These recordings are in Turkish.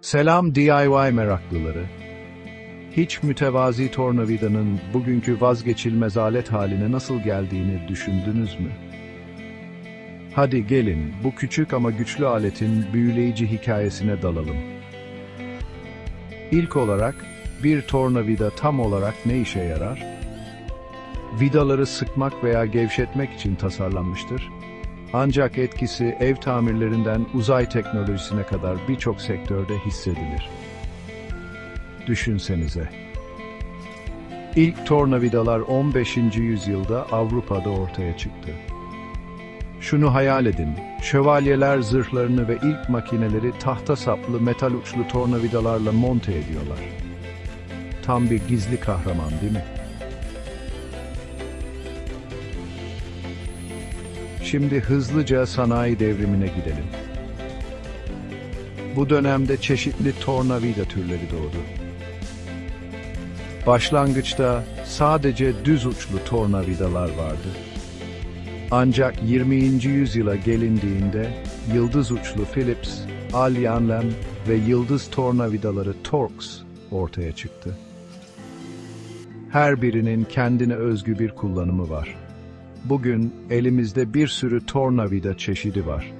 Selam DIY meraklıları. Hiç mütevazi tornavidanın bugünkü vazgeçilmez alet haline nasıl geldiğini düşündünüz mü? Hadi gelin bu küçük ama güçlü aletin büyüleyici hikayesine dalalım. İlk olarak bir tornavida tam olarak ne işe yarar? Vidaları sıkmak veya gevşetmek için tasarlanmıştır. Ancak etkisi ev tamirlerinden uzay teknolojisine kadar birçok sektörde hissedilir. Düşünsenize. İlk tornavidalar 15. yüzyılda Avrupa'da ortaya çıktı. Şunu hayal edin, şövalyeler zırhlarını ve ilk makineleri tahta saplı metal uçlu tornavidalarla monte ediyorlar. Tam bir gizli kahraman değil mi? Şimdi hızlıca sanayi devrimine gidelim. Bu dönemde çeşitli tornavida türleri doğdu. Başlangıçta sadece düz uçlu tornavidalar vardı. Ancak 20. yüzyıla gelindiğinde yıldız uçlu Phillips, Alyanlem ve yıldız tornavidaları Torx ortaya çıktı. Her birinin kendine özgü bir kullanımı var. Bugün elimizde bir sürü tornavida çeşidi var.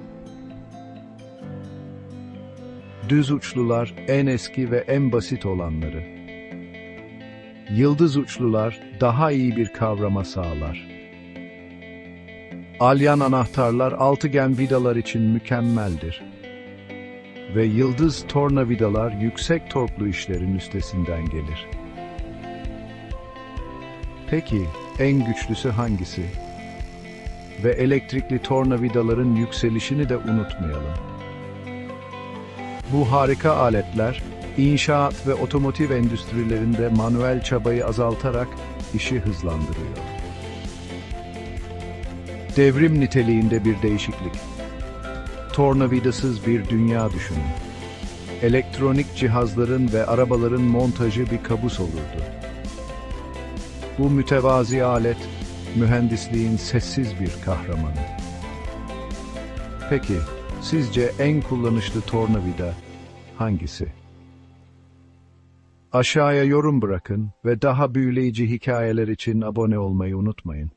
Düz uçlular en eski ve en basit olanları. Yıldız uçlular daha iyi bir kavrama sağlar. Alyan anahtarlar altıgen vidalar için mükemmeldir. Ve yıldız tornavidalar yüksek torklu işlerin üstesinden gelir. Peki en güçlüsü hangisi? Ve elektrikli tornavidaların yükselişini de unutmayalım. Bu harika aletler, inşaat ve otomotiv endüstrilerinde manuel çabayı azaltarak işi hızlandırıyor. Devrim niteliğinde bir değişiklik. Tornavidasız bir dünya düşünün. Elektronik cihazların ve arabaların montajı bir kabus olurdu. Bu mütevazi alet, mühendisliğin sessiz bir kahramanı. Peki, sizce en kullanışlı tornavida hangisi? Aşağıya yorum bırakın ve daha büyüleyici hikayeler için abone olmayı unutmayın.